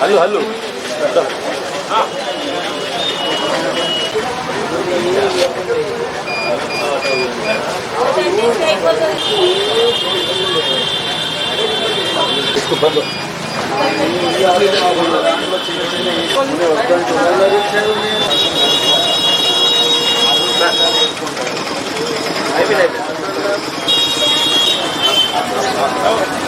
హల్లు హల్లు ఇబ్బంది అయిపోయింది అయిపోయింది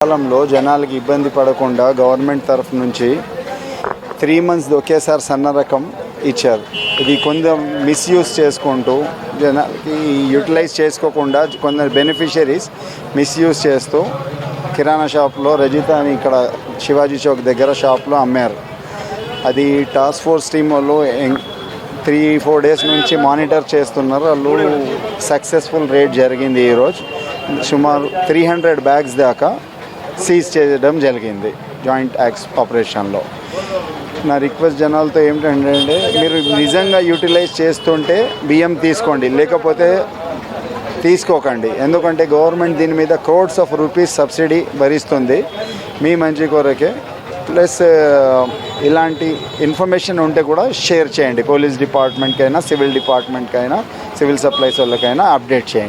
కాలంలో జనాలకి ఇబ్బంది పడకుండా గవర్నమెంట్ తరఫు నుంచి త్రీ మంత్స్ ఒకేసారి సన్న రకం ఇచ్చారు. ఇది కొంత మిస్యూజ్ చేసుకుంటూ జనాలకి యూటిలైజ్ చేసుకోకుండా కొందరు బెనిఫిషరీస్ మిస్యూజ్ చేస్తూ కిరాణా షాప్లో రజిత అని ఇక్కడ శివాజీ చౌక్ దగ్గర షాప్లో అమ్మారు. అది టాస్క్ ఫోర్స్ టీం వాళ్ళు త్రీ ఫోర్ డేస్ నుంచి మానిటర్ చేస్తున్నారు. వాళ్ళు సక్సెస్ఫుల్ రేట్ జరిగింది ఈరోజు సుమారు త్రీ హండ్రెడ్ బ్యాగ్స్ దాకా సీజ్ చేయడం జరిగింది జాయింట్ యాక్స్ ఆపరేషన్లో నా రిక్వెస్ట్ జనాలతో ఏమిటంటే మీరు నిజంగా యూటిలైజ్ చేస్తుంటే బియ్యం తీసుకోండి లేకపోతే తీసుకోకండి. ఎందుకంటే గవర్నమెంట్ దీని మీద క్రోడ్స్ ఆఫ్ రూపీస్ సబ్సిడీ భరిస్తుంది. మీ మంచి కొరకే ప్లస్ ఇలాంటి ఇన్ఫర్మేషన్ ఉంటే కూడా షేర్ చేయండి. పోలీస్ డిపార్ట్మెంట్కైనా సివిల్ డిపార్ట్మెంట్కైనా సివిల్ సప్లైస్ వాళ్ళకైనా అప్డేట్ చేయండి.